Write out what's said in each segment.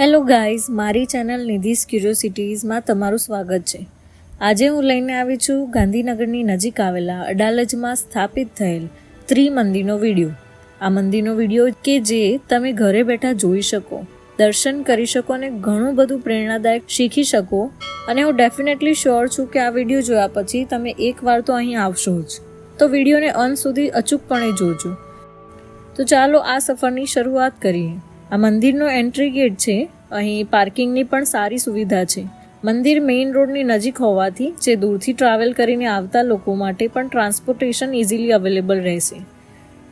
Hello guys, મારી channel Nidhi's ક્યુરિયોસિટીઝમાં તમારું સ્વાગત છે. આજે હું લઈને આવી છું ગાંધીનગરની નજીક આવેલા અડાલજમાં સ્થાપિત થયેલ ત્રિમંદિરનો વીડિયો. આ મંદિરનો વીડિયો કે જે તમે ઘરે બેઠા જોઈ શકો, દર્શન કરી શકો અને ઘણું બધું પ્રેરણાદાયક શીખી શકો. અને હું ડેફિનેટલી શ્યોર છું કે આ વીડિયો જોયા પછી તમે એકવાર તો અહીં આવશો જ. તો વિડીયોને અંત સુધી અચૂકપણે જોજો. તો ચાલો આ સફરની શરૂઆત કરીએ. આ મંદિરનો એન્ટ્રી ગેટ છે. અહીં પાર્કિંગની પણ સારી સુવિધા છે. મંદિર મેઇન રોડની નજીક હોવાથી જે દૂરથી ટ્રાવેલ કરીને આવતા લોકો માટે પણ ટ્રાન્સપોર્ટેશન ઇઝીલી અવેલેબલ રહેશે.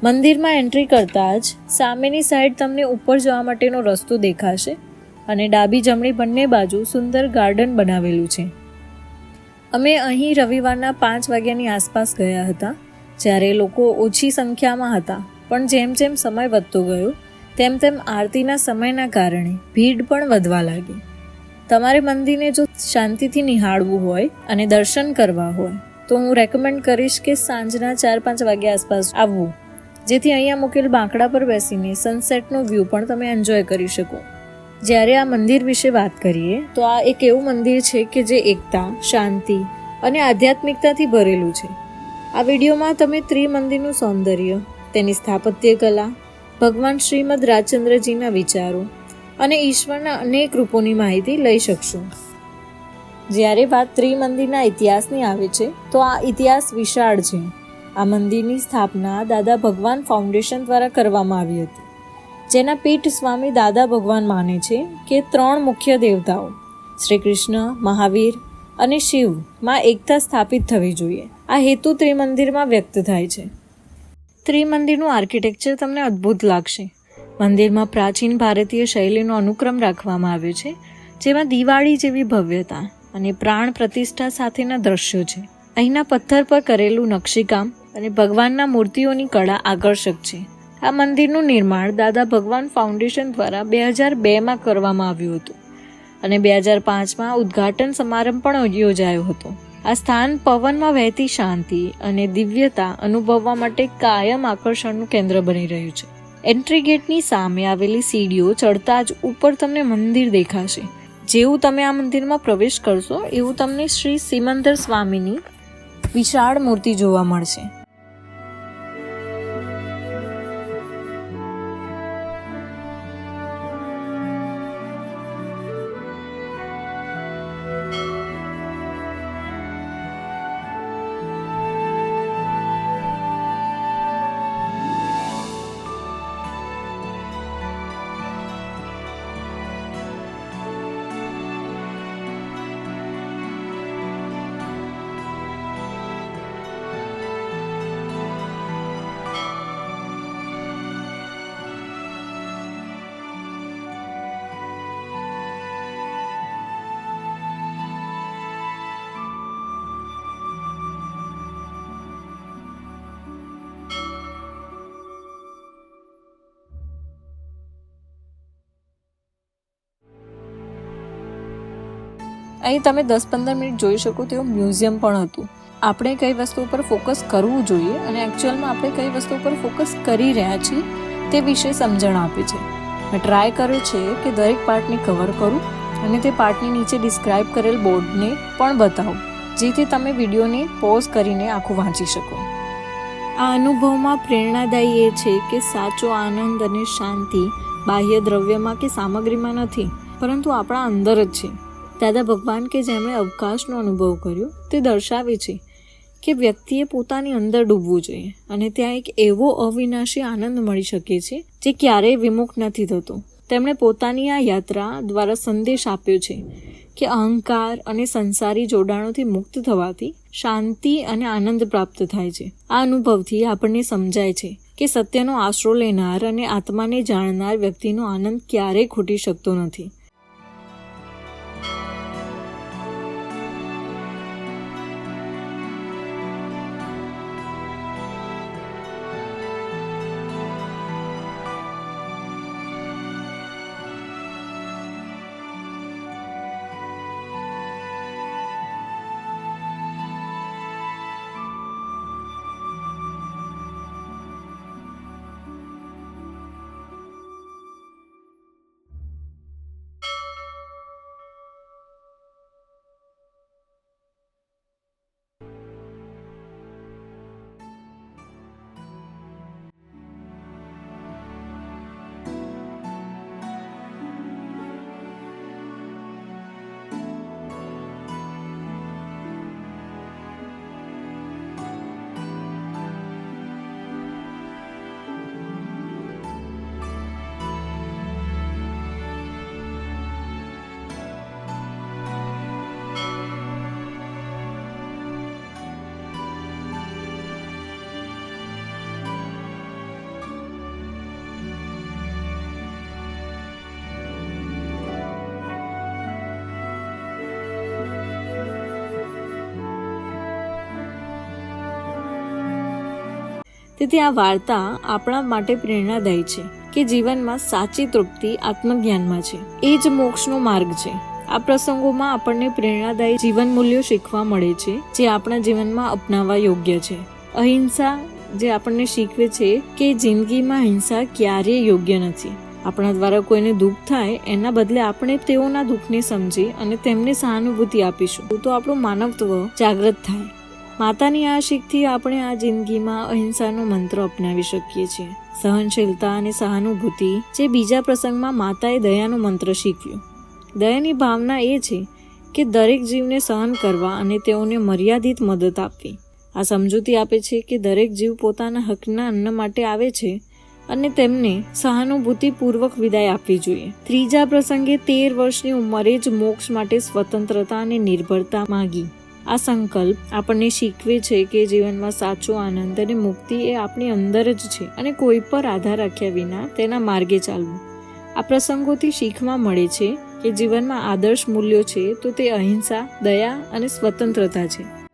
મંદિરમાં એન્ટ્રી કરતાં જ સામેની સાઈડ તમને ઉપર જવા માટેનો રસ્તો દેખાશે અને ડાબી જમણી બંને બાજુ સુંદર ગાર્ડન બનાવેલું છે. અમે અહીં રવિવારના પાંચ વાગ્યાની આસપાસ ગયા હતા, જ્યારે લોકો ઓછી સંખ્યામાં હતા, પણ જેમ જેમ સમય વધતો ગયો તેમ તેમ આરતીના સમયના કારણે ભીડ પણ વધવા લાગી. તમારે મંદિરને જો શાંતિથી નિહાળવું હોય અને દર્શન કરવા હોય, તો હું રેકમેન્ડ કરીશ કે સાંજના ચાર પાંચ વાગ્યા આસપાસ આવવું જેથી અહીંયા મૂકેલ બાંકડા પર બેસીને સનસેટનો વ્યૂ પણ તમે એન્જોય કરી શકો. જ્યારે આ મંદિર વિશે વાત કરીએ, તો આ એક એવું મંદિર છે કે જે એકતા, શાંતિ અને આધ્યાત્મિકતાથી ભરેલું છે. આ વિડીયોમાં તમે ત્રિમંદિરનું સૌંદર્ય, તેની સ્થાપત્ય કલા ભગવાન શ્રીમદ રાજચંદ્રજીના વિચારો અને ઈશ્વરના અનેક રૂપોની માહિતી લઈ શકશો. જ્યારે વાત ત્રિમંદિરના ઇતિહાસની આવે છે, તો આ ઇતિહાસ વિશાળ છે. આ મંદિરની સ્થાપના દાદા ભગવાન ફાઉન્ડેશન દ્વારા કરવામાં આવી હતી. જેના પીઠ સ્વામી દાદા ભગવાન માને છે કે ત્રણ મુખ્ય દેવતાઓ શ્રી કૃષ્ણ મહાવીર અને શિવમાં એકતા સ્થાપિત થવી જોઈએ. આ હેતુ ત્રિમંદિરમાં વ્યક્ત થાય છે. ત્રિમંદિરનું આર્કિટેક્ચર તમને અદ્ભુત લાગશે. મંદિરમાં પ્રાચીન ભારતીય શૈલીનો અનુક્રમ રાખવામાં આવ્યો છે, જેમાં દિવાળી જેવી ભવ્યતા અને પ્રાણ પ્રતિષ્ઠા સાથેના દ્રશ્યો છે. અહીંના પથ્થર પર કરેલું નકશીકામ અને ભગવાનના મૂર્તિઓની કળા આકર્ષક છે. આ મંદિરનું નિર્માણ દાદા ભગવાન ફાઉન્ડેશન દ્વારા બે હજાર બેમાં કરવામાં આવ્યું હતું અને બે હજાર પાંચમાં ઉદ્ઘાટન સમારંભ પણ યોજાયો હતો. આ સ્થાન પવનમાં વહેતી શાંતિ અને દિવ્યતા અનુભવવા માટે કાયમ આકર્ષણનું કેન્દ્ર બની રહ્યું છે. એન્ટ્રી ગેટની સામે આવેલી સીડીઓ ચડતા જ ઉપર તમને મંદિર દેખાશે. જેવું તમે આ મંદિરમાં પ્રવેશ કરશો, એવું તમને શ્રી સિમંદર સ્વામીની વિશાળ મૂર્તિ જોવા મળશે. અહીં તમે દસ પંદર મિનિટ જોઈ શકો તેવું મ્યુઝિયમ પણ હતું. આપણે કઈ વસ્તુ ઉપર ફોકસ કરવું જોઈએ અને એકચ્યુઅલમાં આપણે કઈ વસ્તુ ઉપર ફોકસ કરી રહ્યા છીએ તે વિશે સમજણ આપે છે. મેં ટ્રાય કર્યો છે કે દરેક પાર્ટને કવર કરું અને તે પાર્ટની નીચે ડિસ્ક્રાઇબ કરેલ બોર્ડને પણ બતાવું, જેથી તમે વિડીયોને પોઝ કરીને આખું વાંચી શકો. આ અનુભવમાં પ્રેરણાદાયી એ છે કે સાચો આનંદ અને શાંતિ બાહ્ય દ્રવ્યમાં કે સામગ્રીમાં નથી, પરંતુ આપણા અંદર જ છે. દાદા ભગવાન કે જેમણે અવકાશનો અનુભવ કર્યો, તે દર્શાવે છે કે વ્યક્તિએ પોતાની અંદર ડૂબવું જોઈએ અને ત્યાં એક એવો અવિનાશી આનંદ મળી શકે છે જે ક્યારેય વિમુખ નથી થતો. તેમણે પોતાની આ યાત્રા દ્વારા સંદેશ આપ્યો છે કે અહંકાર અને સંસારી જોડાણોથી મુક્ત થવાથી શાંતિ અને આનંદ પ્રાપ્ત થાય છે. આ અનુભવથી આપણને સમજાય છે કે સત્યનો આશરો લેનાર અને આત્માને જાણનાર વ્યક્તિનો આનંદ ક્યારેય ખૂટી શકતો નથી. તેથી આ વાર્તા આપણા માટે પ્રેરણાદાયી છે કે જીવનમાં સાચી તૃપ્તિ આત્મજ્ઞાનમાં છે. એ જ મોક્ષનો માર્ગ છે. આ પ્રસંગોમાં આપણને પ્રેરણાદાયી જીવન મૂલ્યો શીખવા મળે છે, જે આપણા જીવનમાં અપનાવવા યોગ્ય છે. અહિંસા જે આપણને શીખવે છે કે જિંદગીમાં હિંસા ક્યારેય યોગ્ય નથી. આપણા દ્વારા કોઈને દુઃખ થાય, એના બદલે આપણે તેઓના દુઃખને સમજી અને તેમને સહાનુભૂતિ આપીશું. તો આપણું માનવત્વ જાગૃત થાય. માતાની આ શીખથી આપણે આ જિંદગીમાં અહિંસાનો મંત્ર અપનાવી શકીએ છીએ. સહનશીલતા અને સહાનુભૂતિ જે બીજા પ્રસંગમાં માતાએ દયાનો મંત્ર શીખ્યો. દયાની ભાવના એ છે કે દરેક જીવને સહન કરવા અને તેઓને મર્યાદિત મદદ આપવી. આ સમજૂતી આપે છે કે દરેક જીવ પોતાના હકના અન્ન માટે આવે છે અને તેમને સહાનુભૂતિપૂર્વક વિદાય આપવી જોઈએ. ત્રીજા પ્રસંગે તેર વર્ષની ઉંમરે જ મોક્ષ માટે સ્વતંત્રતા અને નિર્ભરતા માગી. આ સંકલ્પ આપણને શીખવે છે કે જીવનમાં સાચો આનંદ અને મુક્તિ એ આપણી અંદર જ છે અને કોઈ પર આધાર રાખ્યા વિના તેના માર્ગે ચાલવું. આ પ્રસંગોથી શીખવા મળે છે કે જીવનમાં આદર્શ મૂલ્યો છે તો તે અહિંસા, દયા અને સ્વતંત્રતા છે.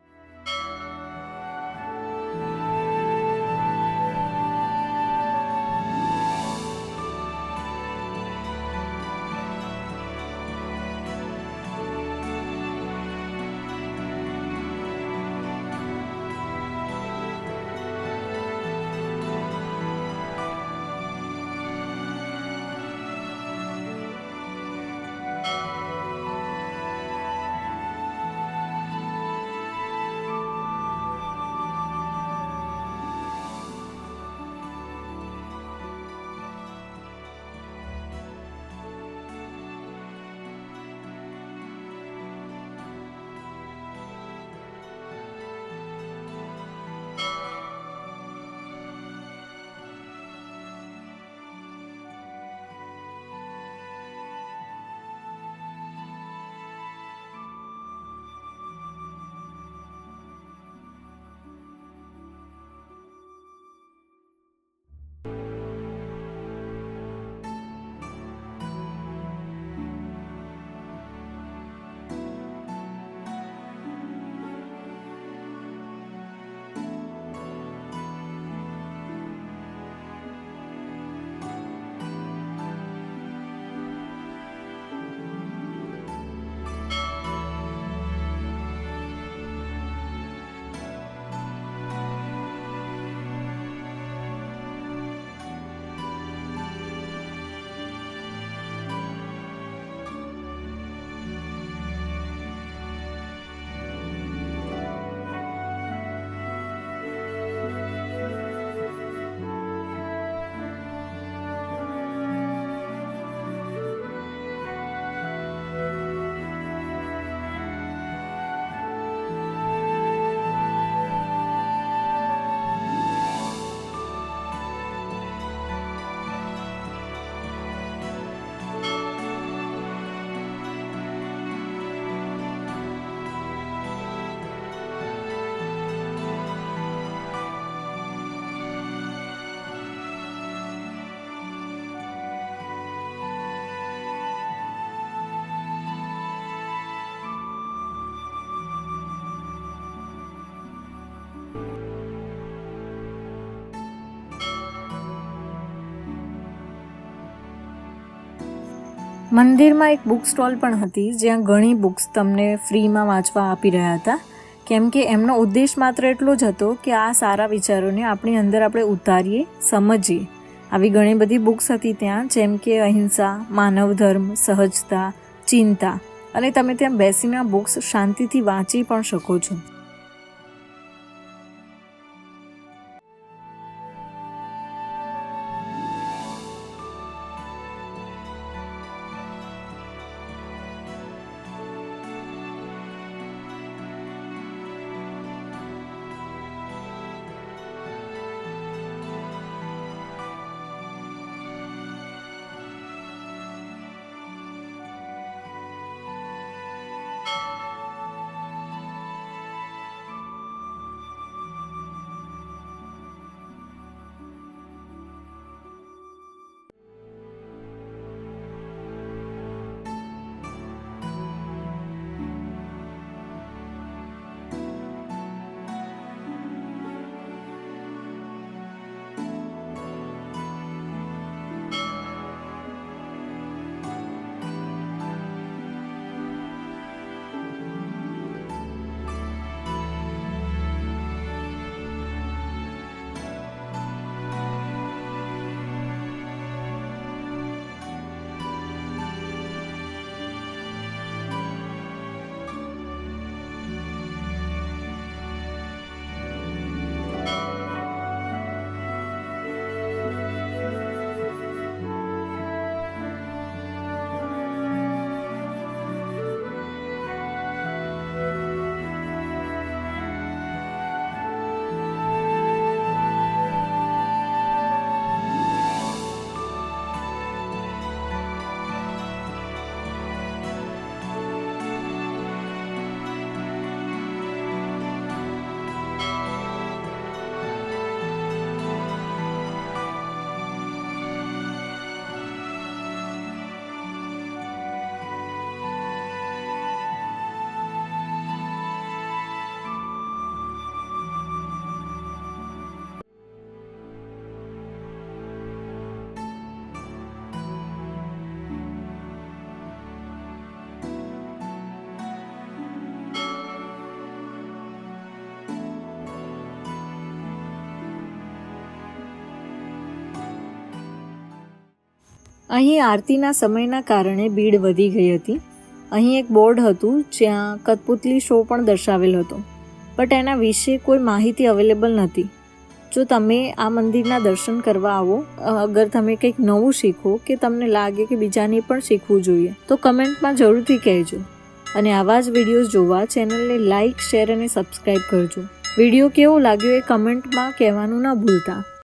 મંદિરમાં એક બુક સ્ટોલ પણ હતી, જ્યાં ઘણી બુક્સ તમને ફ્રીમાં વાંચવા આપી રહ્યા હતા. કેમ કે એમનો ઉદ્દેશ માત્ર એટલો જ હતો કે આ સારા વિચારોને આપણી અંદર આપણે ઉતારીએ, સમજીએ. આવી ઘણી બધી બુક્સ હતી ત્યાં, જેમ કે અહિંસા, માનવ ધર્મ, સહજતા, ચિંતા. અને તમે ત્યાં બેસીને બુક્સ શાંતિથી વાંચી પણ શકો છો. અહીં આરતીના સમયના કારણે ભીડ વધી ગઈ હતી. અહીં એક બોર્ડ હતું જ્યાં કઠપુતલી શો પણ દર્શાવેલ હતો. બટ એના વિશે કોઈ માહિતી અવેલેબલ નથી જો તમે આ મંદિરના દર્શન કરવા આવો અગર તમે કંઈક નવું શીખો કે તમને લાગે કે બીજાને પણ શીખવું જોઈએ, તો કમેન્ટમાં જરૂરથી કહેજો. અને આવા જ વિડીયોઝ જોવા ચેનલને લાઇક શેર અને સબસ્ક્રાઇબ કરજો. વીડિયો કેવો લાગ્યો એ કમેન્ટમાં કહેવાનું ન ભૂલતા.